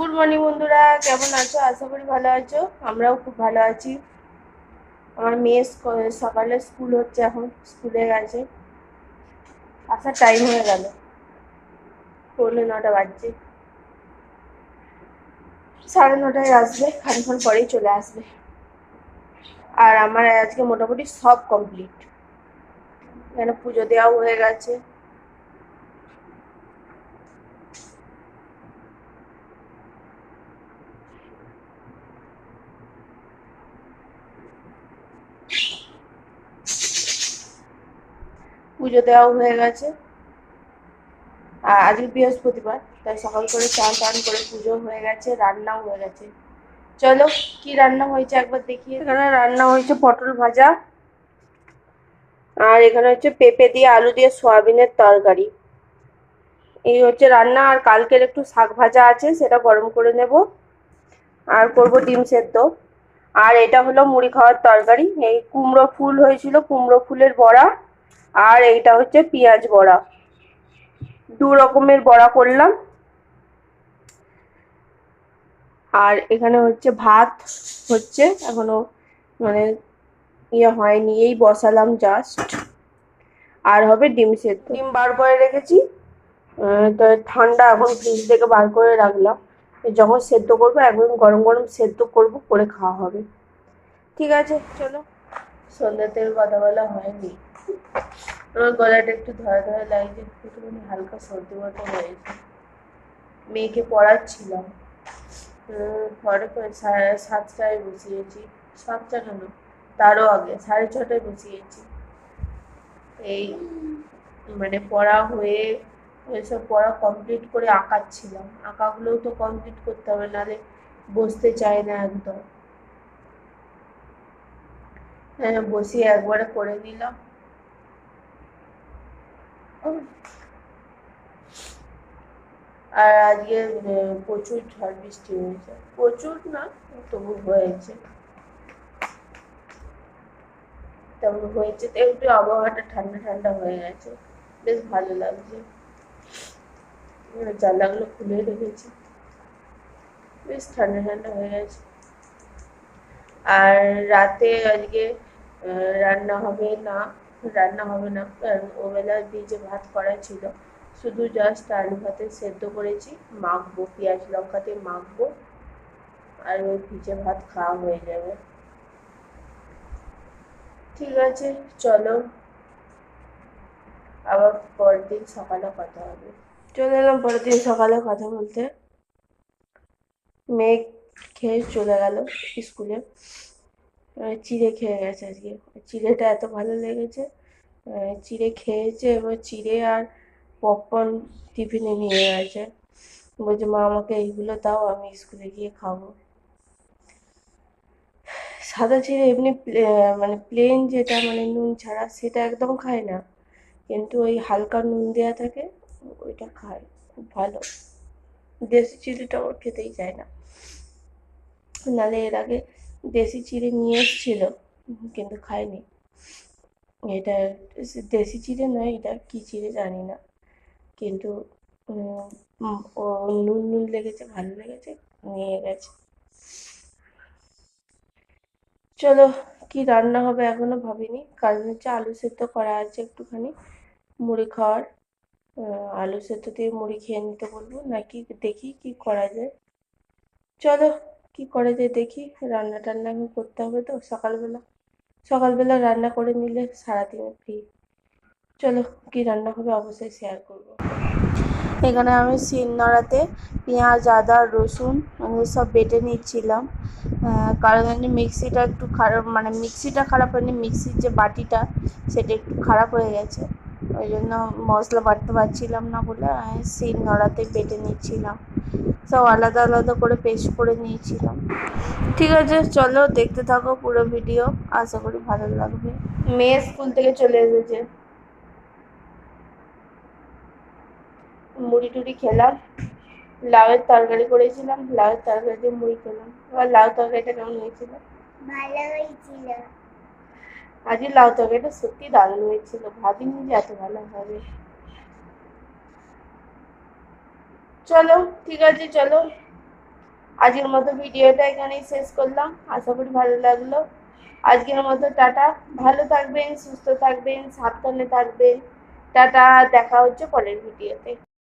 Good morning বন্ধুরা, কেমন আছো? আশা করি ভালো আছো। আমরাও খুব ভালো আছি। আমার মেয়ে সকালে স্কুল হচ্ছে, এখন স্কুলে গেছে। আসার টাইম হয়ে গেল। পৌনে নটা বাজছে। সাড়ে নটায় আসবে খানিক্ষণ পরেই চলে আসবে। আর আমার আজকে মোটামুটি সব কমপ্লিট এখানে পুজো দেওয়াও হয়ে গেছে। পুজো দেওয়াও হয়ে গেছে। আর আজকে বৃহস্পতিবার, তাই সকাল করে চান টান করে পুজো হয়ে গেছে, রান্নাও হয়ে গেছে। চলো, কি রান্না হয়েছে একবার দেখি এখানে রান্না হয়েছে পটল ভাজা, আর এখানে হচ্ছে পেঁপে দিয়ে, আলু দিয়ে সয়াবিনের তরকারি। এই হচ্ছে রান্না, আর কালকের একটু শাক ভাজা আছে, সেটা গরম করে নেব। আর করব ডিম সেদ্ধ। আর এটা হলো মুড়ি খাওয়ার তরকারি। এই কুমড়ো ফুল হয়েছিল, কুমড়ো ফুলের বড়া। আর এইটা হচ্ছে পেঁয়াজ বড়া। দু রকমের বড়া করলাম। আর এখানে হচ্ছে ভাত হচ্ছে, এখনও মানে ইয়ে হয়নি, এই বসালাম জাস্ট আর হবে ডিম সেদ্ধ। ডিম বার করে রেখেছি। তো ঠান্ডা এখন ফ্রিজ থেকে বার করে রাখলাম। যখন সেদ্ধ করব, একদম গরম গরম সেদ্ধ করব, করে খাওয়া হবে। ঠিক আছে, চলো। সন্ধ্যাতে কথা বলা হয়নি। আমার গলাটা একটু ধরা ধরা লাগছে, একটুখানি হালকা সর্দি মতো হয়েছে। মেয়েকে পড়াচ্ছিলাম। পরে সাড়ে সাতটায় বসিয়েছি। সাতটা কেন তারও আগে, সাড়ে ছটায় বসিয়েছি। এই মানে পড়া হয়ে ওইসব পড়া কমপ্লিট করে আঁকাচ্ছিলাম। আঁকাগুলোও তো কমপ্লিট করতে হবে, নাহলে বসতে চায় না একদম। হ্যাঁ বসিয়ে একবারে করে দিলাম আর আজকে আহ, প্রচুর ঝড় বৃষ্টি হয়েছে। প্রচুর না তবু হয়েছে। তেমন হয়েছে তো একটু আবহাওয়াটা ঠান্ডা ঠান্ডা হয়ে গেছে। বেশ ভালো লাগছে। আর জানলাগুলো খুলে রেখেছি। বেশ ঠান্ডা ঠান্ডা হয়ে গেছে। আর রাতে আজকে আহ, রান্না হবে না। রান্না হবে না। কারণ ওবেলা ভিজে ভাত করা ছিল। শুধু জাস্ট আলু ভাতে সেদ্ধ করেছি, মাখবো, পেঁয়াজ লঙ্কা দিয়ে মাখবো, আর ওই ভিজে ভাত খাওয়া হয়ে যাবে। ঠিক আছে, চলো। আবার পরের দিন সকালে কথা হবে। চলে এলাম পরের দিন সকালে কথা বলতে। মেয়ে খেয়ে চলে গেল স্কুলে। চিড়ে খেয়ে গেছে আজকে। চিড়েটা এত ভালো লেগেছে। চিড়ে খেয়েছে, এবার চিড়ে আর পপকর্ন টিফিনে নিয়ে গেছে। বলছে, মা, আমাকে এইগুলো দাও, আমি স্কুলে গিয়ে খাব। সাদা চিড়ে এমনি মানে প্লেন যেটা মানে নুন ছাড়া, সেটা একদম খায় না। কিন্তু ওই হালকা নুন দেওয়া থাকে, ওইটা খায়, খুব ভালো। দেশি চিড়েটা ওর খেতেই চায় না। নাহলে এর আগে দেশি চিড়ে নিয়ে এসেছিল। কিন্তু খায়নি। এটা দেশি চিড়ে নয় এটা কি চিড়ে জানি না। কিন্তু ও নুন নুন লেগেছে ভালো লেগেছে নিয়ে গেছে। চলো কি রান্না হবে এখনও ভাবিনি। কারণ হচ্ছে আলু সেদ্ধ করা আছে একটুখানি মুড়ি খাওয়ার। আলু সেদ্ধ দিয়ে মুড়ি খেয়ে নিতে বলব নাকি দেখি কি করা যায়। চলো কি করা যায় দেখি রান্না টান্না করতে হবে তো সকালবেলা। সকালবেলা রান্না করে নিলে সারাদিন ফ্রি চলো কি রান্না হবে অবশ্যই শেয়ার করব। এখানে আমি শিল নোড়াতে, পেঁয়াজ, আদা, রসুন সব বেটে নিচ্ছিলাম। কারণ মিক্সিটা একটু খারাপ মানে মিক্সিটা খারাপ হয়নি, মিক্সির যে বাটিটা সেটা একটু খারাপ হয়ে গেছে। ওই জন্য মশলা বাটতে পারছিলাম না বলে আমি শিল নোড়াতে বেটে নিচ্ছিলাম। সব আলাদা আলাদা করে পেস্ট করে নিয়েছিলাম। ঠিক আছে চলো দেখতে থাকো পুরো ভিডিও আশা করি ভালো লাগবে। মেয়ে স্কুল থেকে চলে এসেছে। মুড়ি টুড়ি খেলাম। লাউয়ের তরকারি করেছিলাম। লাউয়ের তরকারি দিয়ে মুড়ি খেলাম। এবার লাউ তরকারিটা কেমন হয়েছিল? ভালো হয়েছিল। আজকে লাউ তরকারিটা সত্যি দারুণ হয়েছিল। ভাবিনি যে এত ভালো হবে। চলো, ঠিক আছে, চলো। আজকের মতো ভিডিওটা এখানেই শেষ করলাম। আশা করি ভালো লাগল। আজকের মতো টাটা। ভালো থাকবেন, সুস্থ থাকবেন, সাবধানে থাকবেন। টাটা, দেখা হচ্ছে পরের ভিডিওতে।